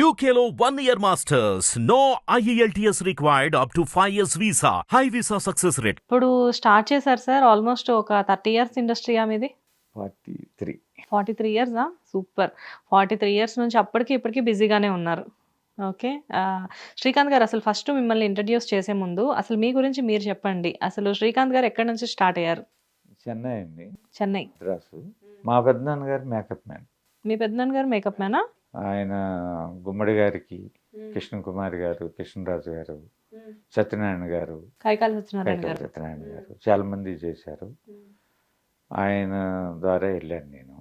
One year masters. No E IELTS required up to 5 years visa. High visa success rate. ఇప్పుడు start చేశారు sir almost ఒక thirty years industry మీది? Forty three forty three ఇయర్సా super forty three years నుంచి అప్పటికి ఇప్పటికి బిజీగానే ఉన్నారు. Okay Srikanth గారు అసలు ఫస్ట్ మిమ్మల్ని ఇంట్రడ్యూస్ చేసే ముందు అసలు మీ గురించి మీరు చెప్పండి. అసలు శ్రీకాంత్ గారు ఎక్కడి నుంచి స్టార్ట్ అయ్యారు? చెన్నై అండి. చెన్నై. మద్రాసు. మా పెద్దనాన్న గారు మేకప్ మ్యాన్ మీ పెద్దనాన్న గారు మేకప్ మేనా ఆయన గుమ్మడి గారికి కృష్ణ కుమార్ గారు కృష్ణరాజు గారు సత్యనారాయణ గారు కైకాల సత్యనారాయణ గారు. చాలా మంది చేశారు. ఆయన ద్వారా వెళ్ళాను నేను.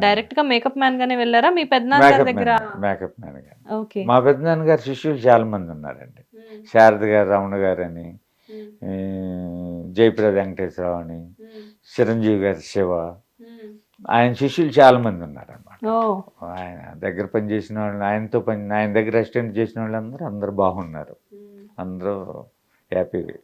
డైరెక్ట్గా మేకప్ మ్యాన్ గానే వెళ్ళారా? మీ పెద్దనాన్న దగ్గర? మేకప్ మ్యాన్ గారు మా పెద్దనాన్న గారు శిష్యులు చాలా మంది ఉన్నారండి. శారద గారు రమణ గారు అని జయప్రద వెంకటేశ్వరరావు అని చిరంజీవి గారు శివ ఆయన శిష్యులు చాలా మంది ఉన్నారన్నమాట. ఓ. ఆయన దగ్గర పని చేసిన వాళ్ళు ఆయనతో పని ఆయన దగ్గర అసిస్టెంట్ చేసిన వాళ్ళందరూ అందరూ బాగున్నారు. అందరూ హ్యాపీగా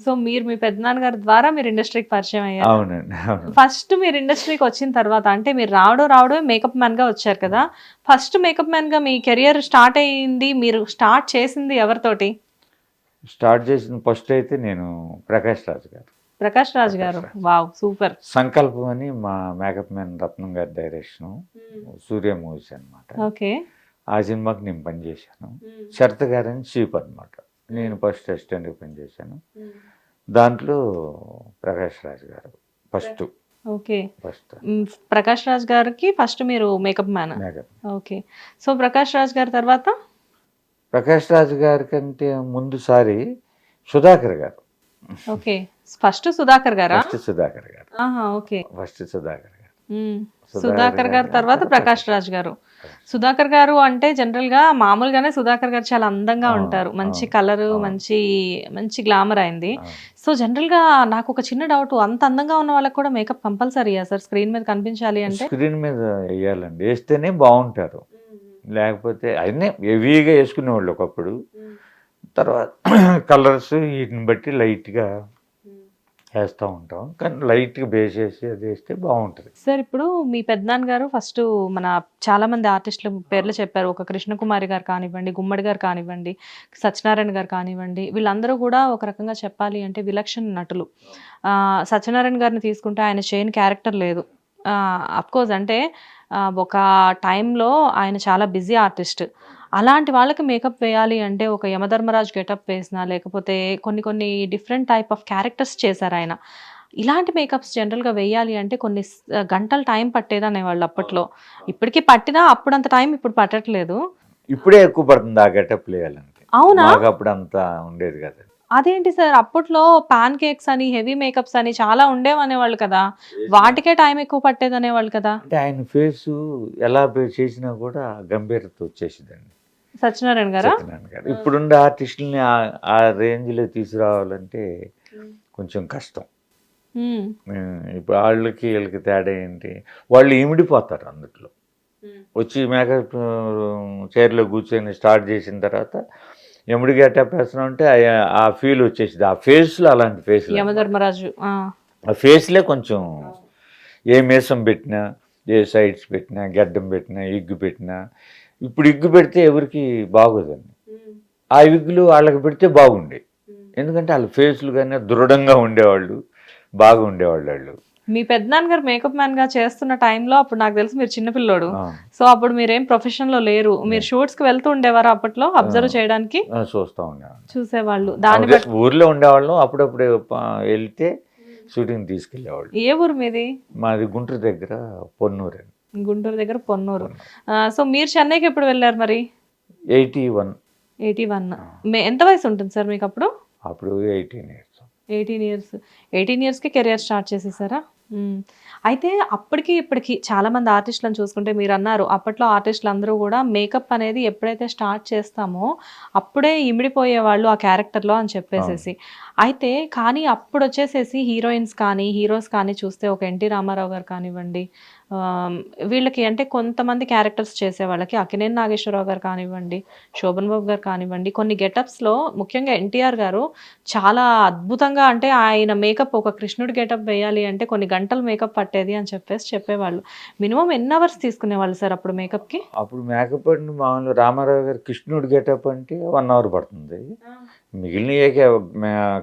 సో మీరు మీ పెద్దనాన్న గారి ద్వారా మీరు ఇండస్ట్రీకి పరిచయం అయ్యారు. అవునండి అవును. ఫస్ట్ మీరు ఇండస్ట్రీకి వచ్చిన తర్వాత అంటే మీరు రావడం రావడమే మేకప్ మ్యాన్గా వచ్చారు కదా? ఫస్ట్ మేకప్ మ్యాన్గా మీ కెరియర్ స్టార్ట్ అయ్యింది మీరు స్టార్ట్ చేసింది ఎవరితోటి? స్టార్ట్ చేసిన ఫస్ట్ అయితే నేను ప్రకాష్ రాజు గారు. ప్రకాష్ రాజ్ గారు. Wow super. సంకల్పం అని మా మేకప్ మ్యాన్ రత్నం గారి డైరెక్షన్ సూర్య మూవీస్ అనమాట ఓకే. ఆ సినిమాకి నేను పనిచేశాను. శరత్ గారు అని చీప్ అనమాట నేను ఫస్ట్ అసిస్టెంట్గా పనిచేశాను. దాంట్లో ప్రకాష్ రాజు గారు first. Okay. First. Prakash Raj గారికి ఫస్ట్ మీరు makeup man. Okay. So Prakash Raj గారి తర్వాత? ప్రకాష్ రాజు గారి కంటే ముందుసారి సుధాకర్ గారు. ఓకే. ఫస్ట్ సుధాకర్ గారా? ఫస్ట్ సుధాకర్ గారు. ఆహా ఓకే. ఫస్ట్ సుధాకర్ గారు. సుధాకర్ గారి తర్వాత ప్రకాష్ రాజ్ గారు. సుధాకర్ గారు అంటే జనరల్గా మామూలుగానే సుధాకర్ గారు చాలా అందంగా ఉంటారు. మంచి కలర్. మంచి మంచి గ్లామర్ అయింది. సో జనరల్గా నాకు ఒక చిన్న డౌట్ అంత అందంగా ఉన్న వాళ్ళకి కూడా మేకప్ కంపల్సరీయా సార్? స్క్రీన్ మీద కనిపించాలి అంటే? స్క్రీన్ మీద వేయాలండి. వేస్తేనే బాగుంటారు. లేకపోతే అయినా హెవీగా వేసుకునేవాళ్ళు ఒకప్పుడు. తర్వాత కలర్స్ వీటిని బట్టి లైట్గా వేస్తూ ఉంటాం. కానీ లైట్గా బేస్ వేసి అది వేస్తే బాగుంటుంది. సార్ ఇప్పుడు మీ పెద్దనాన్న గారు ఫస్ట్ మన చాలా మంది ఆర్టిస్టుల పేర్లు చెప్పారు. ఒక కృష్ణకుమారి గారు కానివ్వండి గుమ్మడి గారు కానివ్వండి సత్యనారాయణ గారు కానివ్వండి వీళ్ళందరూ కూడా ఒక రకంగా చెప్పాలి అంటే విలక్షణ నటులు. ఆ, సత్యనారాయణ గారిని తీసుకుంటే ఆయన చేయని క్యారెక్టర్ లేదు. కోర్స్ అంటే ఒక టైంలో ఆయన చాలా బిజీ ఆర్టిస్ట్. అలాంటి వాళ్ళకి మేకప్ వేయాలి అంటే ఒక యమధర్మరాజు గెటప్ వేసినా లేకపోతే కొన్ని కొన్ని డిఫరెంట్ టైప్ ఆఫ్ క్యారెక్టర్స్ చేశారు ఆయన. ఇలాంటి మేకప్స్ జనరల్గా వేయాలి అంటే కొన్ని గంటల టైం పట్టేది అనేవాళ్ళు అప్పట్లో. ఇప్పటికీ పట్టినా అప్పుడంత టైం ఇప్పుడు పట్టట్లేదు. ఇప్పుడే ఎక్కువ పడుతుంది ఆ గెటప్ వేయాలంటే. అవునా? మాకు అప్పుడు అంత ఉండేది కదా. అదేంటి సార్? అప్పట్లో పాన్ కేక్స్ అని హెవీ మేకప్స్ అని చాలా ఉండేవనేవాళ్ళు కదా. వాటికే టైం ఎక్కువ పట్టేది అనేవాళ్ళు కదా. అంటే ఆయన ఫేసు ఎలా చేసినా కూడా గంభీరత వచ్చేసిందండి. సత్యనారాయణ గారా? సత్యనారాయణ గారు. ఇప్పుడుండే ఆర్టిస్టులని ఆ- రేంజ్లో తీసుకురావాలంటే కొంచెం కష్టం. ఇప్పుడు వాళ్ళకి వీళ్ళకి తేడా ఏంటి? వాళ్ళు ఇమిడిపోతారు అందుట్లో. వచ్చి మేకప్ చైర్లో కూర్చొని స్టార్ట్ చేసిన తర్వాత ఎముడి గెటప్ వేస్తున్నాం అంటే ఆ- ఫీల్ వచ్చేసింది ఆ ఫేస్లో అలాంటి ఫేస్ యమధర్మరాజు. ఆ, ఆ ఫేస్లే కొంచెం ఏ మీసం పెట్టినా ఏ సైడ్స్ పెట్టినా గడ్డం పెట్టినా ఇగ్గు పెట్టినా ఇప్పుడు ఇగ్గు పెడితే ఎవరికి బాగోదండి. ఆ విగ్గులు వాళ్ళకి పెడితే బాగుండే ఎందుకంటే వాళ్ళ ఫేస్లు కానీ దృఢంగా ఉండేవాళ్ళు బాగా ఉండేవాళ్ళు వాళ్ళు. మీ పెద్దనాన్న గారు మేకప్ మ్యాన్గా చేస్తున్న టైంలో అప్పుడు నాకు తెలిసి మీరు చిన్నపిల్లోడు సో అప్పుడు మీరేం ప్రొఫెషన్లో లేరు. మీరు షూట్స్కి వెళ్తూ ఉండేవారు అప్పట్లో అబ్జర్వ్ చేయడానికి? చూస్తూ ఉండేవాళ్ళు చూసేవాళ్ళు. బట్టి ఊర్లో ఉండేవాళ్ళం. అప్పుడప్పుడు వెళ్తే షూటింగ్ తీసుకెళ్ళేవాళ్ళు. ఏ ఊరు మీది? మాది గుంటూరు దగ్గర పొన్నూరు అండి. గుంటూరు దగ్గర పొన్నూరు. సో మీరు చెన్నైకి ఎప్పుడు వెళ్ళారు మరి? Eighty one. Eighty one. ఎంత వయసు ఉంటుంది సార్ మీకు అప్పుడు? అప్పుడు eighteen years. Eighteen years. Eighteen ఇయర్స్కి కెరియర్ స్టార్ట్ చేసేసారా. అయితే అప్పటికి ఇప్పటికి చాలా మంది ఆర్టిస్టులను చూసుకుంటే మీరు అన్నారు అప్పట్లో ఆర్టిస్టులు అందరూ కూడా మేకప్ అనేది ఎప్పుడైతే స్టార్ట్ చేస్తామో అప్పుడే ఇమిడిపోయే వాళ్ళు ఆ క్యారెక్టర్లో అని చెప్పేసేసి. అయితే కానీ అప్పుడు వచ్చేసేసి హీరోయిన్స్ కానీ హీరోస్ కానీ చూస్తే ఒక ఎన్టీ రామారావు గారు కానివ్వండి వీళ్ళకి అంటే కొంతమంది క్యారెక్టర్స్ చేసే వాళ్ళకి అకినేని నాగేశ్వరరావు గారు కానివ్వండి శోభన్ బాబు గారు కానివ్వండి కొన్ని గెటప్స్లో ముఖ్యంగా ఎన్టీఆర్ గారు చాలా అద్భుతంగా అంటే ఆయన మేకప్ ఒక కృష్ణుడి గెటప్ వేయాలి అంటే కొన్ని గంటలు మేకప్ పట్టేది అని చెప్పేసి చెప్పేవాళ్ళు. మినిమం ఎన్ని అవర్స్ తీసుకునేవాళ్ళు సార్ అప్పుడు మేకప్కి? అప్పుడు మేకప్ అండి మామూలు రామారావు గారు కృష్ణుడు గెటప్ అంటే వన్ అవర్ పడుతుంది. మిగిలిన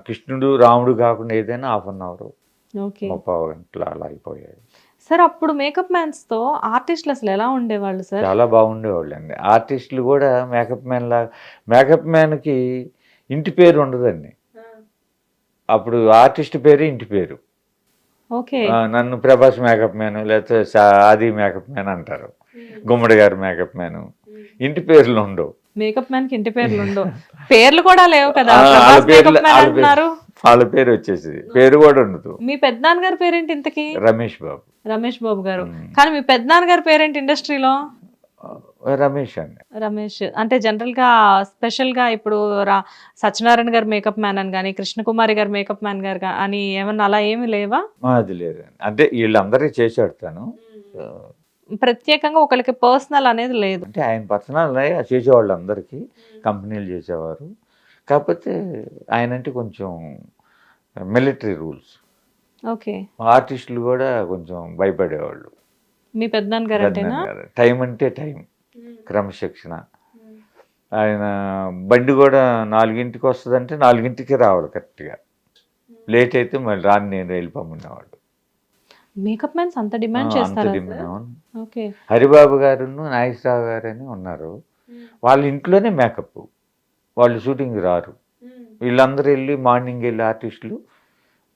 కృష్ణుడు రాముడు కాకుండా ఏదైనా హాఫ్ అన్ అవర్. ఓకే. ముప్పై గంటలు అలా అయిపోయాయి. సార్ అప్పుడు మేకప్ మ్యాన్స్తో ఆర్టిస్టులు అసలు ఎలా ఉండేవాళ్ళు సార్? చాలా బాగుండేవాళ్ళు అండి ఆర్టిస్టులు కూడా మేకప్ మ్యాన్ లా మేకప్ మ్యాన్కి ఇంటి పేరు ఉండదండి. అప్పుడు ఆర్టిస్ట్ పేరు ఇంటి పేరు. ఓకే. నన్ను ప్రభాస్ మేకప్ మ్యాన్ లేకపోతే ఆది మేకప్ మ్యాన్ అంటారు. గుమ్మడి గారు మేకప్ మ్యాన్. ఇంటి పేర్లు ఉండవు. మేకప్ మ్యాన్ ఇంటి పేర్లు ఉండవు. పేర్లు కూడా లేవు కదా. వాళ్ళ పేరు వచ్చేసి పేరు కూడా ఉండదు. మీ పెద్దనాన్న గారి పేరేంటి ఇంతకి? రమేష్ బాబు. రమేష్ బాబు గారు. కానీ మీ పెద్దనాన్న గారి పేరేంటి ఇండస్ట్రీలో? రమేష్ అండి. రమేష్. అంటే జనరల్గా స్పెషల్గా ఇప్పుడు రా సత్యనారాయణ గారు మేకప్ మ్యాన్ అని కానీ కృష్ణకుమారి గారు మేకప్ మ్యాన్ గారు అని ఏమన్నా అలా ఏమి లేవా? అది లేదు అంటే వీళ్ళందరికీ చేశాడు తను. ప్రత్యేకంగా ఒకరికి పర్సనల్ అనేది లేదు. అంటే ఆయన పర్సనల్ చేసేవాళ్ళు అందరికీ కంపెనీలు చేసేవారు. కాకపోతే ఆయన అంటే కొంచెం మిలిటరీ రూల్స్ ఓకే. ఆర్టిస్టులు కూడా కొంచెం భయపడేవాళ్ళు. మీ టైం అంటే టైం క్రమశిక్షణ. ఆయన బండి కూడా నాలుగింటికి వస్తుందంటే నాలుగింటికి రావాలి కరెక్ట్గా. లేట్ అయితే మళ్ళీ రాని నేను వెళ్ళిపోమనేవాడు మేకప్ మ్యాన్స్ అంత డిమాండ్ చేస్తారా. ఓకే. హరిబాబు గారును నాగేశ్వరరావు గారు అని ఉన్నారు. వాళ్ళ ఇంట్లోనే మేకప్. వాళ్ళు షూటింగ్ రారు. వీళ్ళందరూ వెళ్ళి మార్నింగ్ వెళ్ళి ఆర్టిస్టులు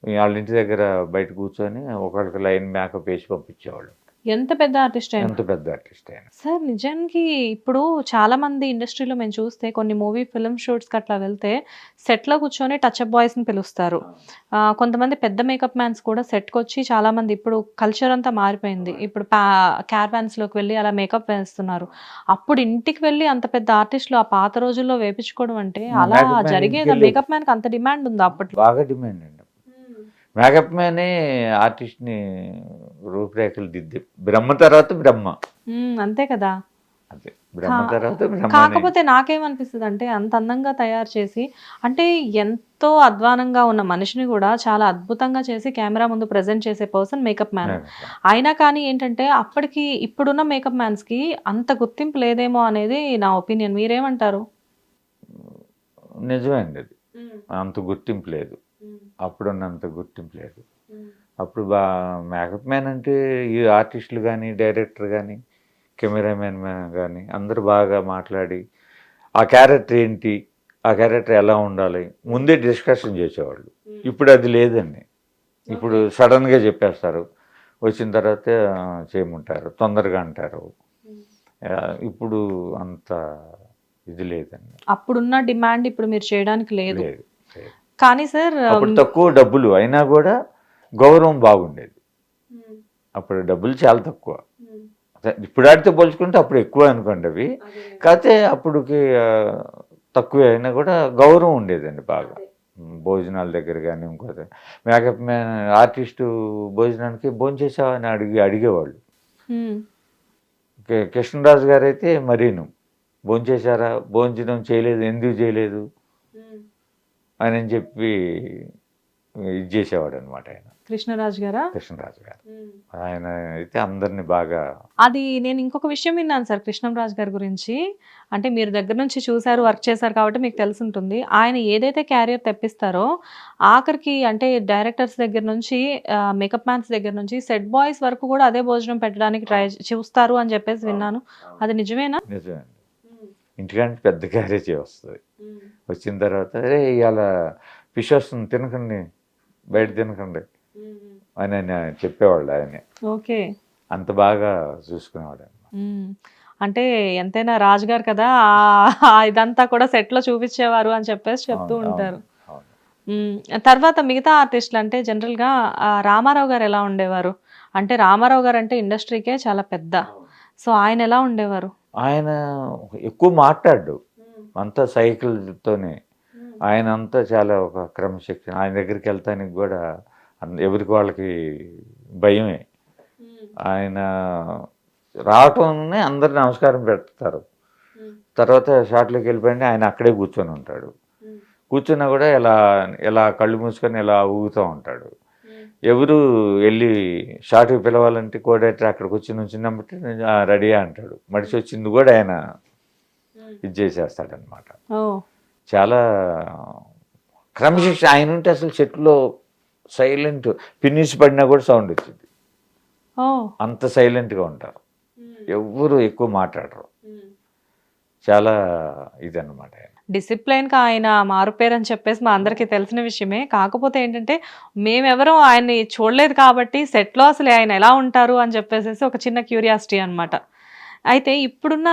వాళ్ళ ఇంటి దగ్గర బయట కూర్చొని ఒకరికి లైన్ మేకప్ వేసి పంపించేవాళ్ళు. ఎంత పెద్ద ఆర్టిస్ట్ అయినా? ఎంత పెద్ద ఆర్టిస్ట్ అయినా. సార్ నిజానికి ఇప్పుడు చాలా మంది ఇండస్ట్రీలో మేము చూస్తే కొన్ని మూవీ ఫిల్మ్ షూట్స్కి అట్లా వెళ్తే సెట్లో కూర్చొని టచ్ అప్ బాయ్స్ని పిలుస్తారు. కొంతమంది పెద్ద మేకప్ మ్యాన్స్ కూడా సెట్కి వచ్చి చాలా మంది ఇప్పుడు కల్చర్ అంతా మారిపోయింది. ఇప్పుడు క్యార్వాన్స్లోకి వెళ్ళి అలా మేకప్ వేస్తున్నారు. అప్పుడు ఇంటికి వెళ్ళి అంత పెద్ద ఆర్టిస్టులు ఆ పాత రోజుల్లో వేపించుకోవడం అంటే అలా జరిగేదా? మేకప్ మ్యాన్కి అంత డిమాండ్ ఉందా అప్పట్లో? బాగా డిమాండ్ అండి. మేకప్ మ్యానే ఆర్టిస్ట్ని రూపురేఖలు దిద్ది బ్రహ్మ తర్వాత బ్రహ్మ. అంతే కదా. అదే బ్రహ్మ కా- తర్వాత బ్రహ్మ కాకపోతే నాకేమనిపిస్తుంది అంటే అంత అందంగా తయారు చేసి అంటే ఎంతో అధ్వానంగా ఉన్న మనిషిని కూడా చాలా అద్భుతంగా చేసి కెమెరా ముందు ప్రజెంట్ చేసే పర్సన్ మేకప్ మ్యాన్ అయినా కానీ ఏంటంటే అప్పటికి ఇప్పుడున్న మేకప్ మ్యాన్స్కి అంత గుర్తింపు లేదేమో అనేది నా ఒపీనియన్ మీరేమంటారు? నిజమే అండి అది. అంత గుర్తింపు లేదు. అప్పుడున్నంత గుర్తింపు లేదు. అప్పుడు బా మేకప్ మ్యాన్ అంటే ఈ ఆర్టిస్టులు కానీ డైరెక్టర్ కానీ కెమెరామెన్ కానీ అందరూ బాగా మాట్లాడి ఆ క్యారెక్టర్ ఏంటి ఆ క్యారెక్టర్ ఎలా ఉండాలి ముందే డిస్కషన్ చేసేవాళ్ళు. ఇప్పుడు అది లేదండి. ఇప్పుడు సడన్గా చెప్పేస్తారు. వచ్చిన తర్వాత చేయమంటారు తొందరగా అంటారు. ఇప్పుడు అంత ఇది లేదండి. అప్పుడున్న డిమాండ్ ఇప్పుడు మీరు చేయడానికి లేదు. కానీ సార్ అప్పుడు తక్కువ డబ్బులు అయినా కూడా గౌరవం బాగుండేది. అప్పుడు డబ్బులు చాలా తక్కువ. ఇప్పుడు ఆడితే పోల్చుకుంటే అప్పుడు ఎక్కువ అనుకోండి అవి. కాకపోతే అప్పుడుకి తక్కువే అయినా కూడా గౌరవం ఉండేదండి బాగా. భోజనాల దగ్గర కానీ ఇంకోటి. మేకప్ మ్యాన్ ఆర్టిస్టు భోజనానికి భోంచేసావా అని అడిగి అడిగేవాళ్ళు. కృష్ణరాజు గారు అయితే మరీను భోంచేశారా భోంచడం చేయలేదు ఎందుకు చేయలేదు? అని చెప్పి ఇది చేసేవాడు అనమాట ఆయన. కృష్ణరాజు గారా? కృష్ణరాజు గారు. ఆయన అయితే అందరిని బాగా అది నేను ఇంకొక విషయం విన్నాను సార్ కృష్ణంరాజు గారి గురించి. అంటే మీరు దగ్గర నుంచి చూశారు వర్క్ చేశారు కాబట్టి మీకు తెలిసి ఉంటుంది ఆయన ఏదైతే క్యారియర్ తెప్పిస్తారో ఆఖరికి అంటే డైరెక్టర్స్ దగ్గర నుంచి మేకప్ మ్యాన్స్ దగ్గర నుంచి సెట్ బాయ్స్ వరకు కూడా అదే భోజనం పెట్టడానికి ట్రై చూస్తారు అని చెప్పేసి విన్నాను. అది నిజమేనా? నిజమే ఇంటికంటే పెద్ద క్యారేజీ వస్తుంది. వచ్చిన తర్వాత అరే ఇవాళ ఫిష్ వస్తుంది తినకండి బయట తినకండి అని ఆయన చెప్పేవాళ్ళు ఆయనే. ఓకే. అంత బాగా చూసుకునేవాడు. అంటే ఎంతైనా రాజు గారు కదా ఇదంతా కూడా set లో చూపించేవారు అని చెప్పేసి చెప్తూ ఉంటారు. తర్వాత మిగతా ఆర్టిస్టులు అంటే జనరల్గా రామారావు గారు ఎలా ఉండేవారు? అంటే రామారావు గారు అంటే ఇండస్ట్రీకే చాలా పెద్ద. సో ఆయన ఎలా ఉండేవారు? ఆయన ఎక్కువ మాట్లాడు అంతా సైకిల్తోనే ఆయన అంతా చాలా ఒక క్రమశిక్షణ. ఆయన దగ్గరికి వెళ్తానికి కూడా ఎవరికి వాళ్ళకి భయమే. ఆయన రావటంనే అందరు నమస్కారం పెడతారు. తర్వాత షాట్లోకి వెళ్ళిపోయింది ఆయన అక్కడే కూర్చొని ఉంటాడు. కూర్చున్నా కూడా ఇలా ఇలా కళ్ళు మూసుకొని ఇలా ఊగుతూ ఉంటాడు. ఎవరు వెళ్ళి షాట్కి పిలవాలంటే కోడేటర్ అక్కడికి వచ్చి నుంచినప్పుడు రెడీ అంటాడు. మడిచి వచ్చింది కూడా ఆయన ఇది చేసేస్తాడనమాట. చాలా క్రమశిక్ష ఆయన ఉంటే అసలు చెట్టులో సైలెంట్ పిన్నిసి పడినా కూడా సౌండ్ వచ్చింది. అంత సైలెంట్గా ఉంటారు. ఎవ్వరు ఎక్కువ మాట్లాడరు. చాలా ఇదన్నమాట ఆయన. డిసిప్లైన్గా ఆయన మారుపేరు అని చెప్పేసి మా అందరికీ తెలిసిన విషయమే. కాకపోతే ఏంటంటే మేమెవరూ ఆయన్ని చూడలేదు కాబట్టి సెట్లో అసలు ఆయన ఎలా ఉంటారు అని చెప్పేసి ఒక చిన్న క్యూరియాసిటీ అన్నమాట. అయితే ఇప్పుడున్న